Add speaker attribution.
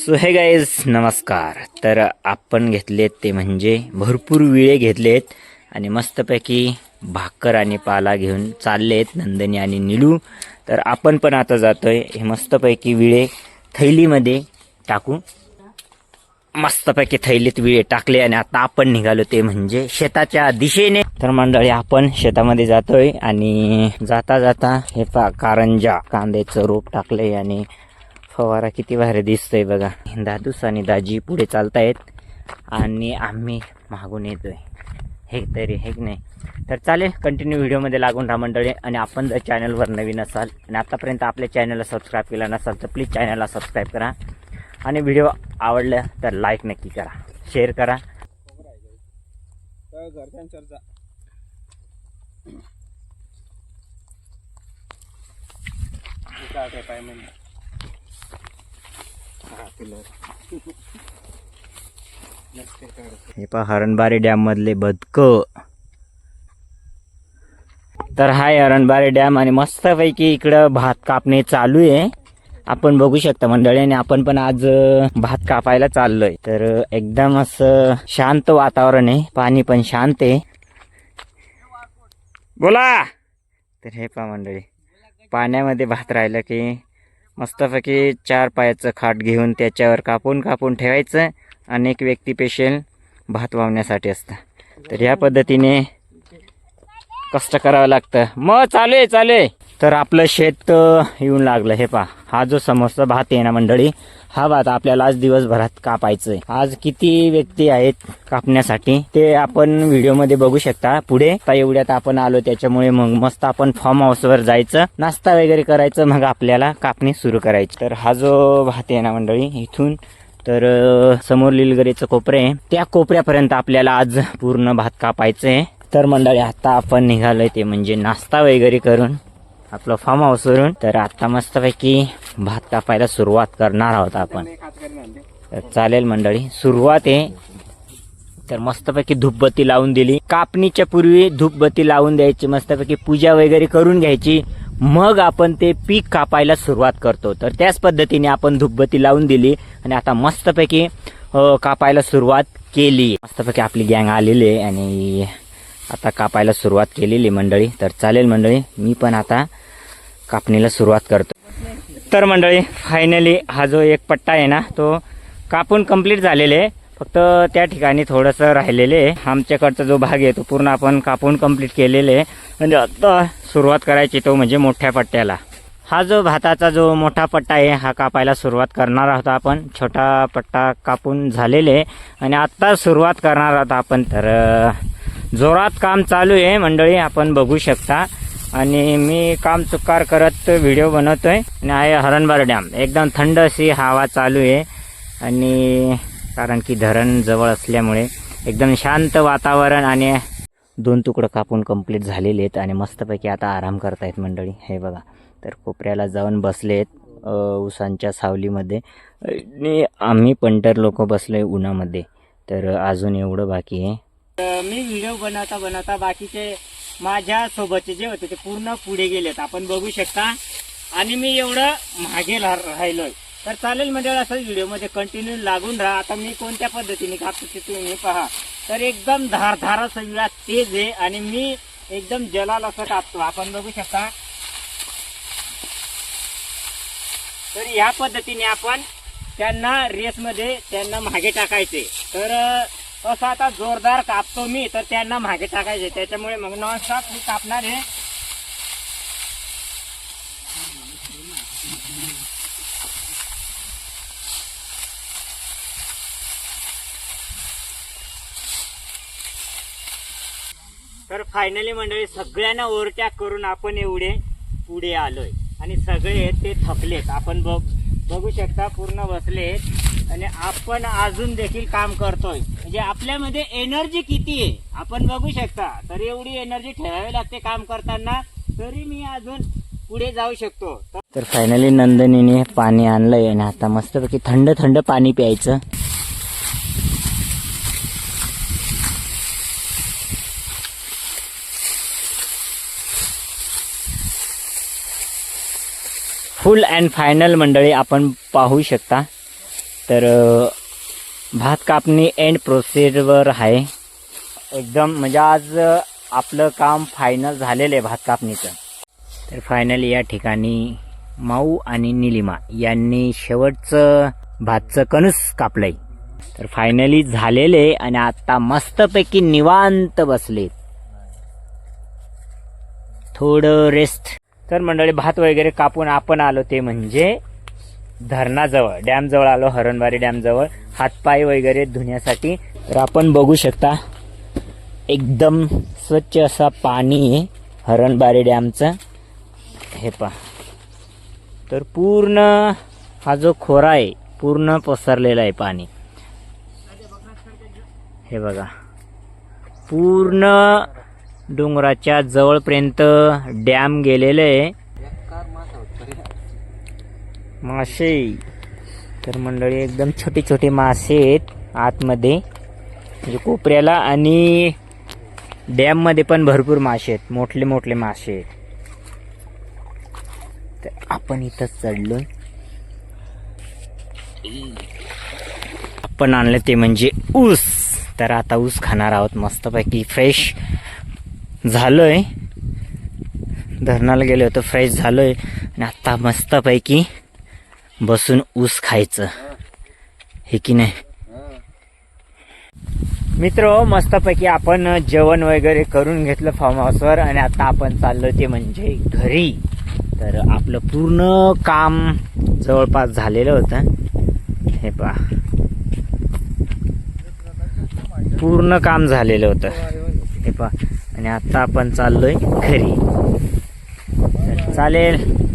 Speaker 1: So हे guys नमस्कार. तर आपण घेतलेत ते म्हणजे भरपूर विळे घेतलेत आणि मस्तपैकी भाकर आणि पाला घेऊन चाललेत नंदनी आणि निलू. तर आपण पण आता जातोय. हे मस्तपैकी विळे थैलीमध्ये टाकू. मस्तपैकी थैलीत विळे टाकले आणि आता आपण निघालो ते म्हणजे शेताच्या दिशेने. तर मंडळी आपण शेतामध्ये जातोय आणि जाता जाता हे पा कारंजा कांद्याचं रोप टाकलंय आणि फवारा किती भारी दिसतोय बघा. दादूस आणि दाजी पुढे चालतायत आणि आम्ही मागून येतोय. हे तरी हे की नाही? तर चालेल कंटिन्यू व्हिडिओमध्ये लागून राहा मंडळी. आणि आपण जर चॅनलवर नवीन असाल आणि आतापर्यंत आपल्या चॅनलला सबस्क्राईब केला नसाल तर प्लीज चॅनलला सबस्क्राईब करा. आणि व्हिडिओ आवडला तर लाईक नक्की करा. शेअर करा.
Speaker 2: काय म्हणजे हे
Speaker 1: पहा हरणबारी डॅम मधले बदक तर हाय हरणबारी डॅम आणि मस्तपैकी इकडं भात कापणे चालू आहे. आपण बघू शकता मंडळी आणि आपण पण आज भात कापायला चाललोय. तर एकदम असं शांत वातावरण आहे. पाणी पण शांत आहे. बोला! तर हे पहा मंडळी पाण्यामध्ये भात राहिलं की मस्तपैकी चार पायाचं खाट घेऊन त्याच्यावर कापून कापून ठेवायचं अनेक व्यक्ती पेशल भात वावण्यासाठी असतं. तर या पद्धतीने कष्ट करावं लागतं. मग चालू आहे चालू आहे. तर आपलं शेत येऊन लागलं हे पहा. हा जो समोरचा भात आहे ना मंडळी हा भात आपल्याला आज दिवसभरात कापायचं आहे आज किती व्यक्ती आहेत कापण्यासाठी ते आपण व्हिडिओमध्ये बघू शकता. पुढे एवढ्यात आपण आलो त्याच्यामुळे मग मस्त आपण फार्म हाऊसवर जायचं नाश्ता वगैरे करायचं मग आपल्याला कापणी सुरू करायची. तर हा जो भात आहे ना मंडळी इथून तर समोर लिलगरीचं कोपरे आहे. त्या कोपऱ्यापर्यंत आपल्याला आज पूर्ण भात कापायचं आहे तर मंडळी आता आपण निघालोय ते म्हणजे नाश्ता वगैरे करून आपलं फार्म हाऊसवरून तर आता मस्तपैकी भात कापायला सुरुवात करणार आहोत आपण. तर चालेल मंडळी सुरुवात आहे. तर मस्तपैकी धूपबत्ती लावून दिली. कापणीच्या पूर्वी धूपबत्ती लावून द्यायची मस्तपैकी पूजा वगैरे करून घ्यायची. मग आपण ते पीक कापायला सुरुवात करतो. तर त्याच पद्धतीने आपण धूपबत्ती लावून दिली आणि आता मस्तपैकी कापायला सुरुवात केली. मस्तपैकी आपली गँग आलेली आहे आणि आता कापायला सुरुवात केलेली मंडळी. तर चालेल मंडळी मी पण आता कापणीला सुरुवात करतो. तर मंडळी फायनली हा जो एक पट्टा आहे ना तो कापून कंप्लीट झालेले आहे. फक्त त्या ठिकाणी थोडंसं राहिलेले आहे. आमच्याकडचा जो भाग आहे तो पूर्ण आपण कापून कंप्लीट केलेले आहे. म्हणजे आता सुरुवात करायची तो म्हणजे मोठ्या पट्ट्याला. हा जो भाताचा जो मोठा पट्टा आहे हा कापायला सुरुवात करणार आहोत आपण. छोटा पट्टा कापून झालेले आहे. आणि आत्ता सुरुवात करणार आहोत आपण. तर जोरात काम चालू आहे मंडळी. आपण बघू शकता. आणि मी काम चुकार करत व्हिडिओ बनवतोय. आणि आहे हरणबार डॅम. एकदम थंड अशी हवा चालू आहे. आणि कारण की धरण जवळ असल्यामुळे एकदम शांत वातावरण आणि दोन तुकडं कापून कंप्लीट झालेले आहेत आणि मस्तपैकी आता आराम करतायत मंडळी. हे बघा. तर कोपऱ्याला जाऊन बसले आहेत उसांच्या सावलीमध्ये. आणि आम्ही पंटर लोक बसलोय उन्हामध्ये. तर अजून एवढं बाकी आहे. मी व्हिडिओ बनवता बनवता बाकीचे माझ्या सोबतचे जे होते ते पूर्ण पुढे गेलेत. आपण बघू शकता. आणि मी एवढं मागे रा- राहिलोय. तर चालेल म्हणजे असं व्हिडिओमध्ये कंटिन्यू लागून राहा. आता मी कोणत्या पद्धतीने कापतो ते तुम्ही पहा. तर एकदम धारधार असं तेज आहे आणि मी एकदम जलाल असं कापतो. आपण बघू शकता. तर ह्या पद्धतीने आपण त्यांना रेसमध्ये त्यांना मागे टाकायचे. तर तसं आता जोरदार कापतो मी तर त्यांना मागे टाकायचे. त्याच्यामुळे मग नॉनस्टॉप मी कापणार आहे. तर फायनली मंडळी सगळ्यांना ओव्हरटॅक करून आपण एवढे पुढे आलोय. आणि सगळे ते थकलेत. आपण बघ बघू शकता पूर्ण बसलेत. आणि आपण अजून देखील काम करतोय. म्हणजे आपल्यामध्ये एनर्जी किती आहे? आपण बघू शकता. तरी एवढी एनर्जी ठेवावी लागते काम करताना तरी मी अजून पुढे जाऊ शकतो. तर फायनली नंदनीने पाणी आणलंय आणि आता मस्तपैकी थंड थंड पाणी प्यायचं. फुल अँड फायनल मंडळी आपण पाहू शकता. तर भात कापणी एंड प्रोसेसवर आहे. एकदम म्हणजे आज आपलं काम फायनल झालेलं आहे भात कापणीचं. तर फायनली या ठिकाणी माऊ आणि निलिमा यांनी शेवटचं भातचं कणूस कापलंय. तर फायनली झालेले आणि आता मस्तपैकी निवांत बसलेत थोडं रेस्ट तर मंडळी भात वगैरे कापून आपण आलो ते म्हणजे धरणाजवळ डॅमजवळ आलो हरणबारी डॅमजवळ. हातपाय वगैरे धुण्यासाठी. तर आपण बघू शकता एकदम स्वच्छ असा पाणी आहे हरणबारी डॅमचं. हे पहा. तर पूर्ण हा जो खोरा आहे पूर्ण पसरलेला आहे पाणी. हे बघा. पूर्ण डोंगराच्या जवळपर्यंत डॅम गेलेलं आहे. मासे. तर मंडळी एकदम छोटे छोटे मासे आहेत आतमध्ये. म्हणजे कोपऱ्याला आणि डॅममध्ये पण भरपूर मासे आहेत. मोठले मोठले मासे आहेत. तर आपण इथं चढलो. आपण आणलं ते म्हणजे ऊस. तर आता ऊस खाणार आहोत. मस्तपैकी फ्रेश झालोय. धरणाला गेलो होतो फ्रेश झालोय. आणि आता मस्तपैकी बसून ऊस खायचं. हे की नाही? मित्र मस्तपैकी आपण जेवण वगैरे करून घेतलं फार्म हाऊसवर आणि आता आपण चाललो ते म्हणजे घरी. तर आपलं पूर्ण काम जवळपास झालेलं होतं. हे पहा. पूर्ण काम झालेलं होतं. हे पहा. आणि आता आपण चाललोय घरी. तर चालेल.